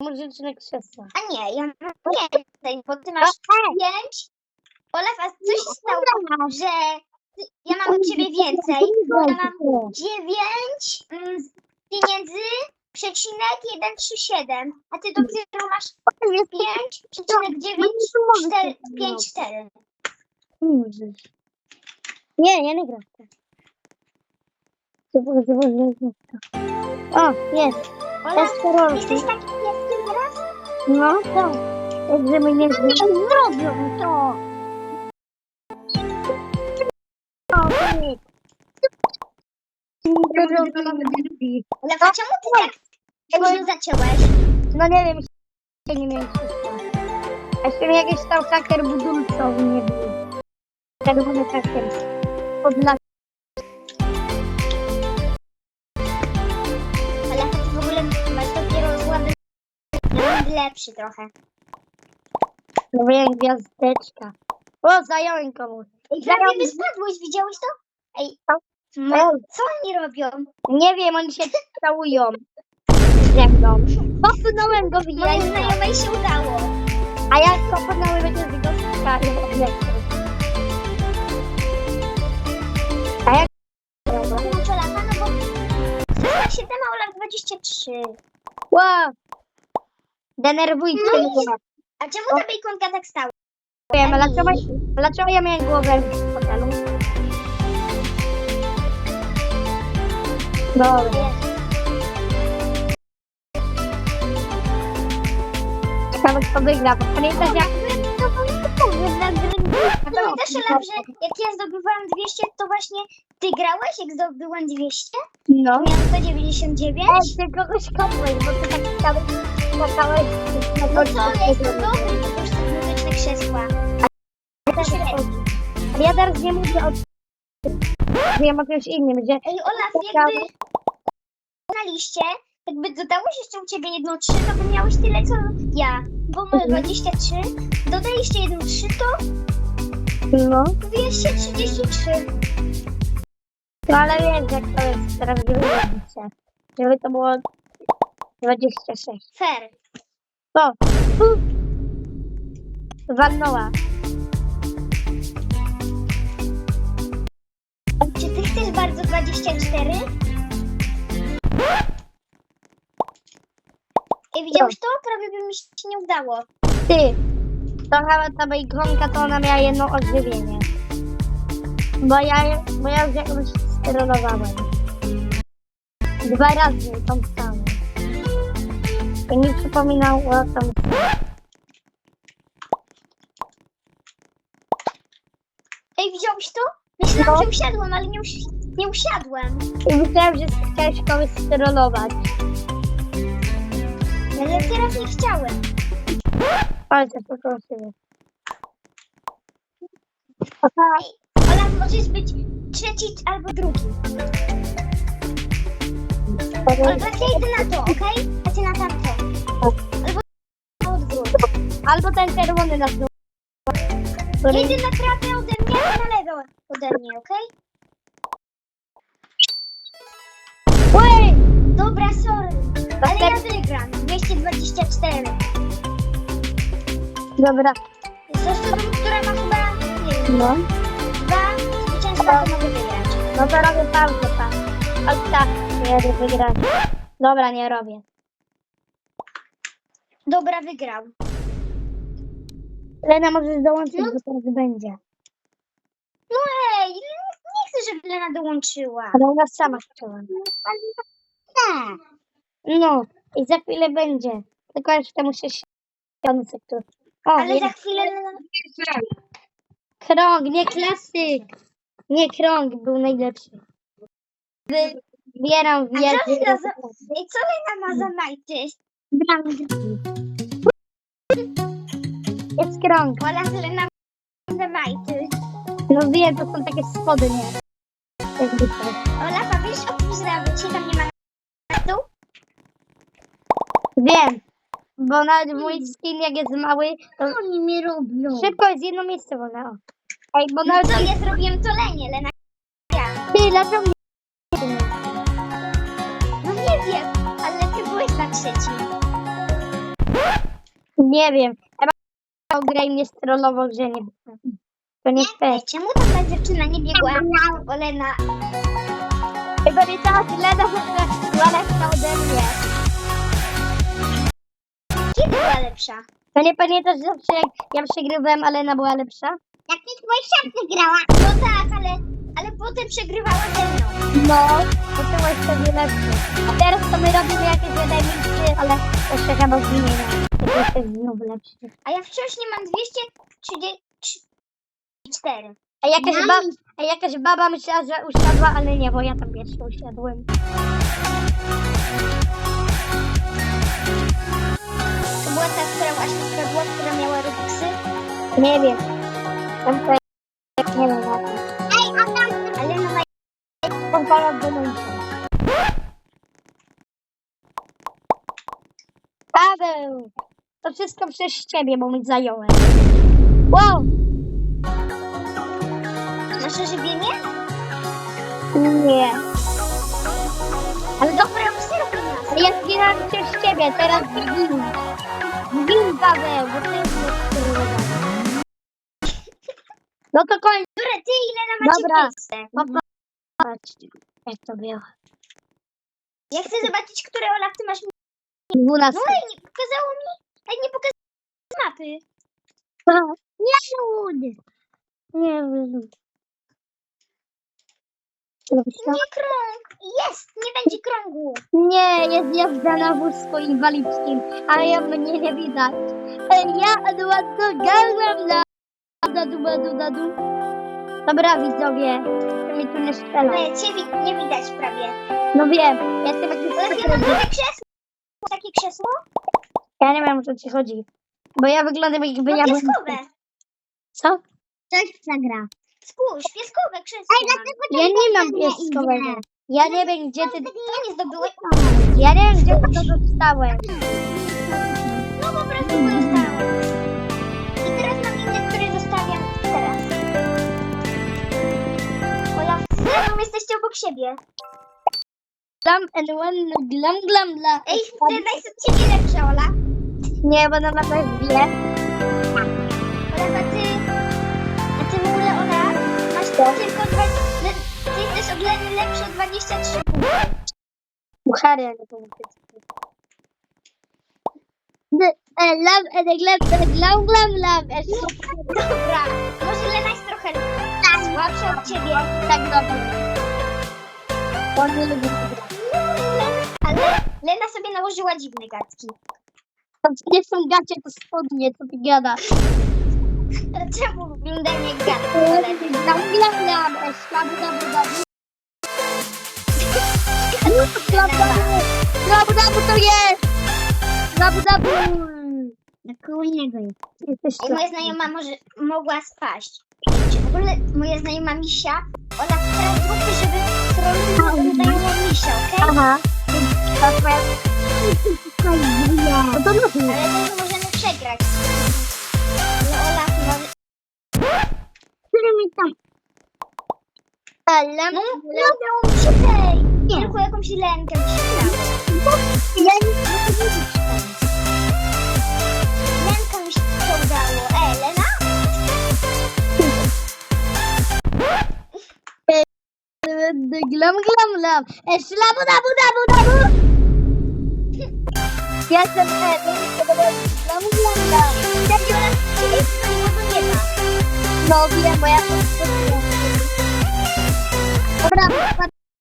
muzyczne krzesła. A nie, ja mam więcej, bo ty masz pięć. Olaf, a co się stało, że ty, ja mam od ciebie więcej? Bo ja mam dziewięć mm, pieniędzy, przecinek 137, a ty dopiero masz pięć, przecinek dziewięć, cztery, pięć, cztery. Możesz. Nie, ja nie gram to. Zobacz, zobacz. O, jest. Olaf, Desperolki. jesteś teraz? No, to. Jakże my nie zrobią to. Nie. Olaf, a czemu ty tak późno zaciąłeś? No nie wiem, się nie miałem. A jeszcze mi jakiś stał haker budulcowy nie był. Czerwony haker. Podla... lepszy trochę. No wiem, gwiazdeczka. O, zająłem komuś. Ej, prawie by spadłeś, widziałeś to? Ej, no, co oni robią? nie wiem, oni się całują ze mną. Popchnąłem go w Mojej jajka, znajomej się udało. a ja popchnąłem będzie z go skajem A jak... Włączę lata, no bo 7 a Olaf 23. Wow! Denerwujcie No mnie. A czemu ta bejkonka tak stała? Wiem, dlaczego, dlaczego ja miałem głowę w fotelu? Dobra. Ciekawe kto wygra, bo pamiętasz jak... A pamiętasz Olaf, że jak ja zdobywałam 200, to właśnie ty grałeś, jak zdobyłam 200? No. Miałam 199? Ej, ty kogoś kopłeś, bo ty tak chciałeś, skakałeś No co, ja jestem dobry, to już są muzyczne krzesła. Ale ja teraz nie mówię o... Wiem o czymś innym, gdzie... Ej, Olaf, jakby na liście, jakby dodałeś jeszcze u ciebie jedno 3, to by miałeś tyle co ja. Bo mamy Mhm. 23, dodaj jeszcze jedno 3, to No. 233. No ale wiesz, jak to jest teraz wyrobicie. Żeby to było 26. Fair. To. Walnęła. Czy ty chcesz bardzo 24? Ej, widziałeś to? Prawie by mi się nie udało. Ty. To chyba ta bejkonka to ona miała jedno ożywienie. Bo ja, bo ja już jakąś sterolowałem. Dwa razy tą samą. I mi przypominało tą samą. Ej, widziałeś to? Myślałam, No. że usiadłem, ale nie, usi- nie usiadłem. I myślałem, że chciałeś kogoś sterolować. Ale teraz nie chciałem. Ale to poprosiłem. Olaf, możesz być trzeci albo drugi. Olaf, ja idę na to, okej? Albo odwrót. Albo ten czerwony na dół. Idę na prawę ode mnie, a na lewo ode mnie, okej? Oj! Dobra, sorry. Ale ja wygram. 224. Dobra. Z osobą, która ma chyba, nie wiem, No. dwa zwycięstwa, to mogę wygrać. No to robię pauzę, pan. Ale tak, nie jadę wygrać. Dobra, nie robię. Dobra, wygrał. Lena możesz dołączyć, No. bo teraz będzie. No ej, nie chcę, żeby Lena dołączyła. Ale ona sama chciała. Nie. No, i za chwilę będzie. Tylko jeszcze muszę się... Tu. O, Ale jest za chwilę Lena... krąg, nie klasyk. Nie krąg był najlepszy. Wybieram A co wielki. Lena za... Ej, co Lena ma za majty? Jest krąg. Ola, Lena ma za majty. No wiem, to są takie spodnie. Jak zwykle. Ola, a wiesz o tym, się tam nie ma majtu? Wiem. Bo nawet mój skin jak jest mały, to Oni mi robią. szybko jest jedno miejsce wolne. o. Ej, bo No nawet co, ja zrobiłem to Lenie, Lena. Ja. ty, dlaczego nie... No nie wiem, ale ty byłeś na trzecim. Nie wiem. Chyba grę mnie strollował, że nie To nie fair. Czemu tam ta dziewczyna nie biegła? Olena. Chyba nie tak, Lena była lepsza ode mnie. Kiedy była lepsza? To nie pamiętasz zawsze jak ja przegrywałem, ale Lena była lepsza? Jak ty twoja wygrała. No tak, ale, ale potem przegrywała ze mną. No, to byłeś wtedy lepszy. A teraz to my robimy jakieś jedynki, ale jeszcze chyba zmienię. To jesteś znowu lepszy. A ja wciąż nie mam 234. A jakaś, Mam- bab, a jakaś baba myślała, że usiadła, ale nie, bo ja tam pierwszy usiadłem. To była ta, która właśnie spadła, która miała Robuxy. Nie wiem. Tam to Para wyłączę. Paweł! To wszystko przez ciebie, bo mi zająłem. Wow! Masz ożywienie? Nie. Ale dobra, obserwuj nas. Ale ja zginąłem przez ciebie, teraz zgin. Zgin, Paweł, bo to jest. No to kończ. Dobra, ty ile na macie Dobra. miejsce? Popatrz, jak to było. Ja chcę zobaczyć, które Olaf ty masz... 12. No ej, nie pokazało mi... Ej, nie pokazało mapy. Nie lud! Nie lud. Robisz to? Nie krąg. Jest, nie będzie krągu. Nie, jest jazda na wózku inwalidzkim, a ja mnie nie widać. Ej, Ja Eduardo gazem na dadu, dadu, dadu. Dobra widzowie, to mi tu nie strzela. Ale ciebie nie widać prawie. No wiem, ja jestem jakiś Olaf, ja mam nowe krzesło. Takie krzesło? Ja nie wiem o co ci chodzi. Bo ja wyglądam jakby No ja byłem... pieskowe. Co? Coś zagra. Spójrz, pieskowe krzesło mam. Ja nie mam pieskowego. Ja nie wiem gdzie ty... To nie zdobyłeś? Ja nie wiem gdzie ty to dostałeś. No po prostu dostałam. Leną jesteście obok siebie. Glam and one glam glam glam. Ej, Lena jest od ciebie lepsza, Ola. Nie, bo ma też dwie. Olaf, a ty... A ty w ogóle, Ola, masz tylko dwa... Ty jesteś od Leny lepszy o 23 punkty. Buchary, ale to mówię. Lam and glam and glam glam glam. Dobra, słabsza od ciebie. Tak dobrze. On nie lubi. Ale Lena sobie nałożyła dziwne gadki. To nie są gacie, to spodnie, co ty gadasz. Czemu wyglądają jak gadki? Glam. Szlabu dabu dabu. Szlabu dabu. Szlabu dabu to jest. Szlabu dabu. Koło innego jest. Jesteś I moja znajoma może, mogła spaść. Ogóle moja znajoma Misia, ona teraz zróbmy, żeby trollować znajomą Misia, okej? Aha. To twoja... No to. Ale to możemy przegrać. Ale Olaf może... Który mi tam... Ale... No, no mi się tej! Tylko jakąś lenkę się dało. Ja nie chcę. Lenka mi się udało. Glam, glam, glam. Esla, buda, buda, buda, bu. Ja jestem Ed, glam, glam, glam. Tak, Jola, czyli to nie. No, wiem, bo ja po. Dobra,